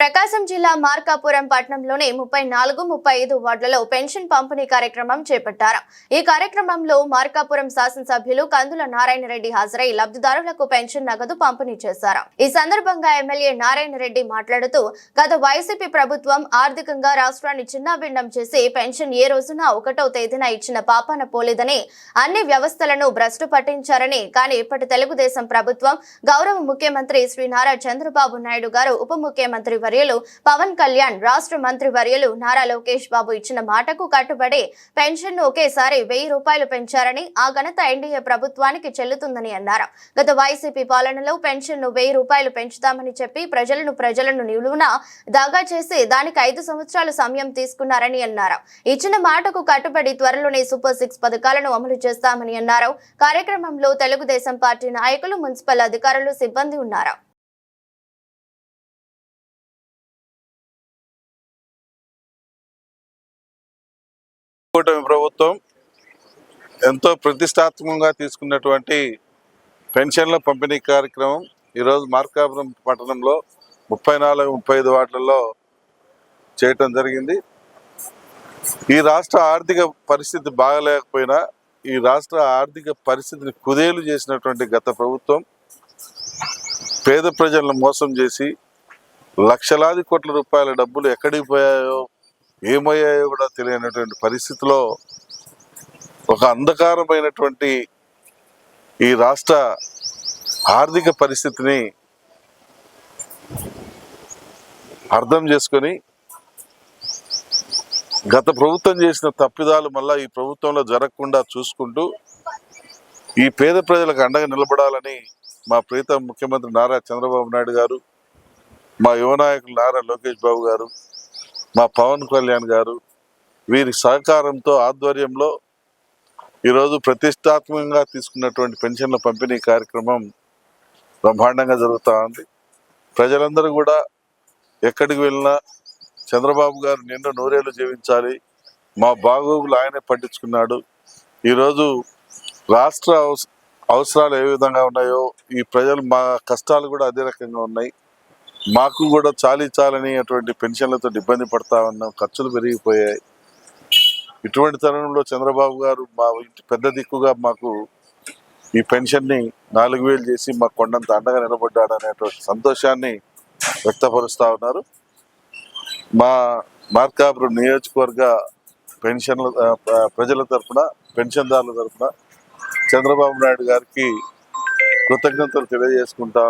ప్రకాశం జిల్లా మార్కాపురం పట్టణంలోని ముప్పై నాలుగు ముప్పై ఐదు వార్డులలో పెన్షన్ పంపిణీ కార్యక్రమం చేపట్టారు. ఈ కార్యక్రమంలో మార్కాపురం శాసనసభ్యులు కందుల నారాయణ రెడ్డి హాజరై లబ్ధిదారులకు పెన్షన్ నగదు పంపిణీ చేశారు. ఈ సందర్భంగా ఎమ్మెల్యే నారాయణ రెడ్డి మాట్లాడుతూ గత వైసీపీ ప్రభుత్వం ఆర్థికంగా రాష్ట్రాన్ని చిన్నాభిన్నం చేసి పెన్షన్ ఏ రోజున ఒకటో తేదీన ఇచ్చిన పాపాన పోలేదని అన్ని వ్యవస్థలను భ్రష్టు పట్టించారని కానీ ఇప్పటి తెలుగుదేశం ప్రభుత్వం గౌరవ ముఖ్యమంత్రి శ్రీ నారా చంద్రబాబు నాయుడు గారు ఉప ముఖ్యమంత్రి వర్యులు పవన్ కళ్యాణ్ రాష్ట్ర మంత్రి వర్యులు నారా లోకేష్ బాబు ఇచ్చిన మాటకు కట్టుబడి పెన్షన్ను ఒకేసారి వెయ్యి రూపాయలు పెంచారని ఆ ఘనత ఎన్డీఏ ప్రభుత్వానికి చెల్లుతుందని అన్నారు. గత వైసీపీ పాలనలో పెన్షన్ను వెయ్యి రూపాయలు పెంచుతామని చెప్పి ప్రజలను ప్రజలను నిలువున దాగా చేసి దానికి ఐదు సంవత్సరాలు సమయం తీసుకున్నారని అన్నారు. ఇచ్చిన మాటకు కట్టుబడి త్వరలోనే సూపర్ సిక్స్ పథకాలను అమలు చేస్తామని అన్నారు. కార్యక్రమంలో తెలుగుదేశం పార్టీ నాయకులు మున్సిపల్ అధికారులు సిబ్బంది ఉన్నారు. కూటమి ప్రభుత్వం ఎంతో ప్రతిష్టాత్మకంగా తీసుకున్నటువంటి పెన్షన్ల పంపిణీ కార్యక్రమం ఈరోజు మార్కాపురం పట్టణంలో ముప్పై నాలుగు ముప్పై ఐదు వార్డులలో చేయటం జరిగింది. ఈ రాష్ట్ర ఆర్థిక పరిస్థితి బాగలేకపోయినా ఈ రాష్ట్ర ఆర్థిక పరిస్థితిని కుదేలు చేసినటువంటి గత ప్రభుత్వం పేద ప్రజలను మోసం చేసి లక్షలాది కోట్ల రూపాయల డబ్బులు ఎక్కడికి పోయాయో ఏమయ్యాయో కూడా తెలియనటువంటి పరిస్థితిలో ఒక అంధకారమైనటువంటి ఈ రాష్ట్ర ఆర్థిక పరిస్థితిని అర్థం చేసుకొని గత ప్రభుత్వం చేసిన తప్పిదాలు మళ్ళీ ఈ ప్రభుత్వంలో జరగకుండా చూసుకుంటూ ఈ పేద ప్రజలకు అండగా నిలబడాలని మా ప్రీతం ముఖ్యమంత్రి నారా చంద్రబాబు నాయుడు గారు మా యువ నాయకులు నారా లోకేష్ బాబు గారు మా పవన్ కళ్యాణ్ గారు వీరి సహకారంతో ఆధ్వర్యంలో ఈరోజు ప్రతిష్టాత్మకంగా తీసుకున్నటువంటి పెన్షన్ల పంపిణీ కార్యక్రమం బ్రహ్మాండంగా జరుగుతూ ఉంది. ప్రజలందరూ కూడా ఎక్కడికి వెళ్ళినా చంద్రబాబు గారు నిండు నూరేళ్ళు జీవించాలి. మా బాగోగులు ఆయనే పట్టించుకున్నాడు. ఈరోజు రాష్ట్ర అవస- అవసరాలు ఏ విధంగా ఉన్నాయో ఈ ప్రజలు మా కష్టాలు కూడా అదే రకంగా ఉన్నాయి. మాకు కూడా చాలి చాలని అటువంటి పెన్షన్లతో ఇబ్బంది పడతా ఉన్నాం ఖర్చులు పెరిగిపోయాయి. ఇటువంటి తరుణంలో చంద్రబాబు గారు మా ఇంటి పెద్ద దిక్కుగా మాకు ఈ పెన్షన్ని నాలుగు వేలు చేసి మా కొండంత అండగా నిలబడ్డాడు అనేటువంటి సంతోషాన్ని వ్యక్తపరుస్తా ఉన్నారు. మా మార్కాపురం నియోజకవర్గ పెన్షన్ల ప్రజల తరఫున పెన్షన్దారుల తరఫున చంద్రబాబు నాయుడు గారికి కృతజ్ఞతలు తెలియజేసుకుంటా